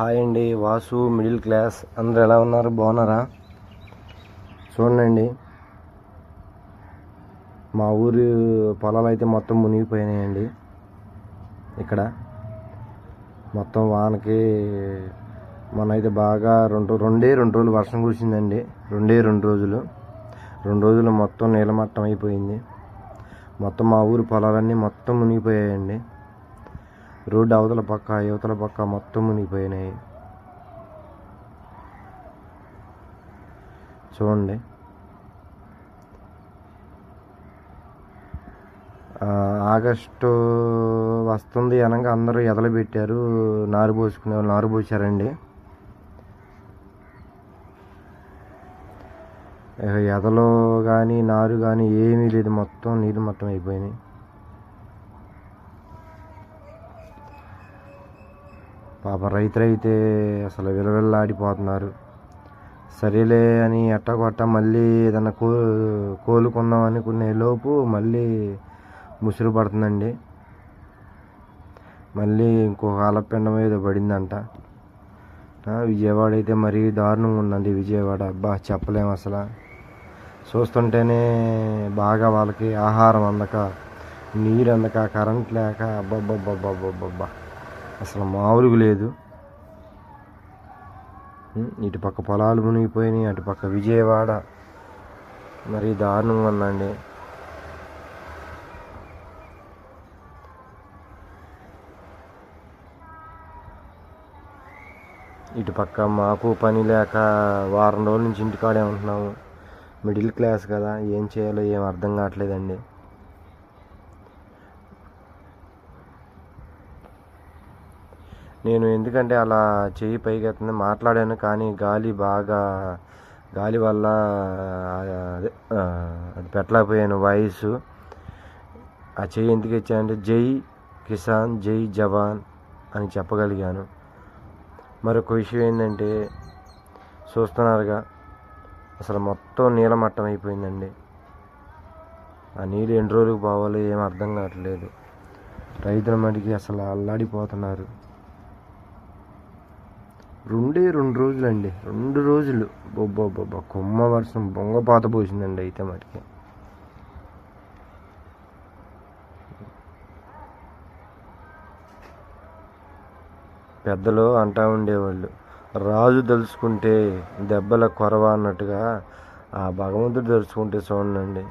Hi అండి Vasu middle class. అందరు ఎలా ఉన్నారు? బాగున్నారా? చూడండి మా ఊరి పొలాలు అయితే మొత్తం మునిగిపోయినాయండి. ఇక్కడ మొత్తం వానకి మనైతే బాగా రెండు రెండే రెండు రోజులు వర్షం కురిసిందండి. రెండే రెండు రోజులు. రెండు రోజులు మొత్తం నీలమట్టం అయిపోయింది. మొత్తం మా ఊరి పొలాలన్నీ మొత్తం మునిగిపోయాయండి. రోడ్డు అవతల పక్క యువతల పక్క మొత్తం మునిగిపోయినాయి. చూడండి. ఆగస్టు వస్తుంది అనగా అందరూ ఎదలు పెట్టారు నారు పోసుకునే వాళ్ళు నారు పోసారండి. ఎదలో కానీ నారు కానీ ఏమీ లేదు మొత్తం నీరు మొత్తం అయిపోయినాయి. పాప రైతులైతే అసలు విలవిల్లాడిపోతున్నారు. సరేలే అని ఎట్టగొట్ట మళ్ళీ ఏదన్నా కో కోలుకుందాం అనుకునే లోపు మళ్ళీ ముసురు పడుతుందండి. మళ్ళీ ఇంకొక ఆలపిండం ఏదో పడిందంట. విజయవాడ అయితే మరీ దారుణంగా ఉందండి విజయవాడ. అబ్బా చెప్పలేము అసలు. చూస్తుంటేనే బాగా వాళ్ళకి ఆహారం అందక నీరు అందక కరెంట్ లేక అబ్బబ్బబ్బబ్బబ్బబ్బా అసలు మామూలుగా లేదు. ఇటు పక్క పొలాలు మునిగిపోయినాయి అటు పక్క విజయవాడ. మరి దారుణంగా ఉందండి. ఇటు పక్క మాకు పని లేక వారం రోజుల నుంచి ఇంటికాడే ఉంటున్నాము. మిడిల్ క్లాస్ కదా ఏం చేయాలో ఏం అర్థం కావట్లేదండి. నేను ఎందుకంటే అలా చేయి పైకి ఎత్తుంది మాట్లాడాను కానీ గాలి బాగా గాలి వల్ల అదే అది పెట్టలేకపోయాను వాయిస్. ఆ చెయ్యి ఎందుకు ఇచ్చానంటే జై కిసాన్ జై జవాన్ అని చెప్పగలిగాను. మరొక విషయం ఏంటంటే చూస్తున్నారుగా అసలు మొత్తం నీలమట్టం అయిపోయిందండి. ఆ నీళ్ళు ఎన్ని రోజులకు పోవాలో ఏం అర్థం కావట్లేదు. రైతుల మటుకి అసలు అల్లాడిపోతున్నారు. రెండే రెండు రోజులండి. రెండు రోజులు. బొబ్బొబ్బొబ్బ కొమ్మ వర్షం బొంగ పాత పోసిందండి అయితే మటుకి. పెద్దలు అంటా ఉండేవాళ్ళు రాజు తలుచుకుంటే దెబ్బల కొరవ అన్నట్టుగా ఆ భగవంతుడు తలుచుకుంటే చూడండి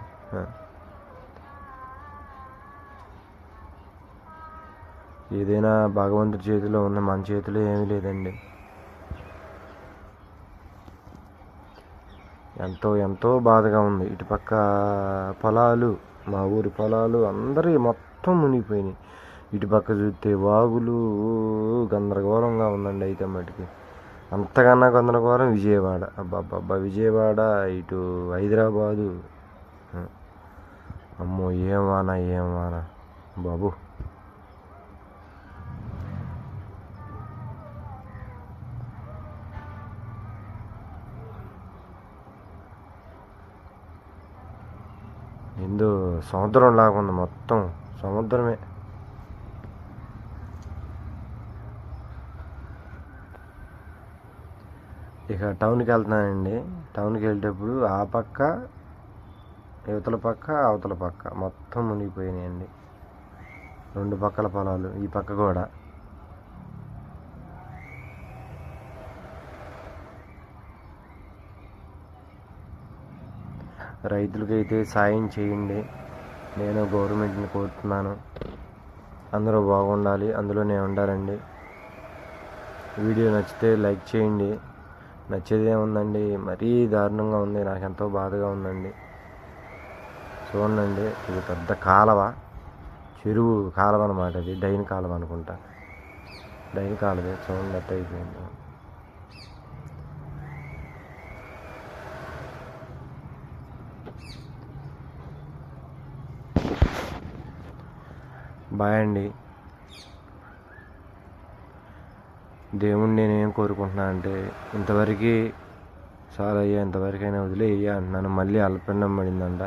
ఏదైనా భగవంతుడి చేతిలో ఉన్న మన చేతిలో ఏమీ లేదండి. ఎంతో ఎంతో బాధగా ఉంది. ఇటుపక్క పొలాలు మా ఊరి పొలాలు అందరి మొత్తం మునిగిపోయినాయి. ఇటుపక్క చూస్తే వాగులు గందరగోళంగా ఉందండి అయితే మటుకి. అంతకన్నా గందరగోళం విజయవాడ. అబ్బాబ్బా విజయవాడ ఇటు హైదరాబాదు. అమ్మో ఏం వానా ఏం వానా బాబు. ఎందు సముద్రం లాగా ఉంది మొత్తం. సముద్రమే. ఇక టౌన్కి వెళ్తున్నానండి. టౌన్కి వెళ్ళేటప్పుడు ఆ పక్క యువతల పక్క అవతల పక్క మొత్తం మునిగిపోయినాయండి. రెండు పక్కల పొలాలు ఈ పక్క కూడా రైతులకైతే సాయం చేయండి. నేను గవర్నమెంట్ని కోరుతున్నాను. అందరూ బాగుండాలి. అందులోనే ఉండాలండి. వీడియో నచ్చితే లైక్ చేయండి. నచ్చేది ఏముందండి? మరీ దారుణంగా ఉంది. నాకు ఎంతో బాధగా ఉందండి. చూడండి ఇది పెద్ద కాలవ. చెరువు కాలవ అనమాట ఇది డైన్ కాలవ అనుకుంటా. డైన్ కాలవే. చూడండి ఎట్ట అయిపోయింది బాయ్ అండి. దేవుణ్ణి నేనేం కోరుకుంటున్నా అంటే ఇంతవరకు సార్ అయ్యా ఇంతవరకైనా వదిలేయ్యా అంటున్నాను మళ్ళీ అల్పన్నం పడిందంట.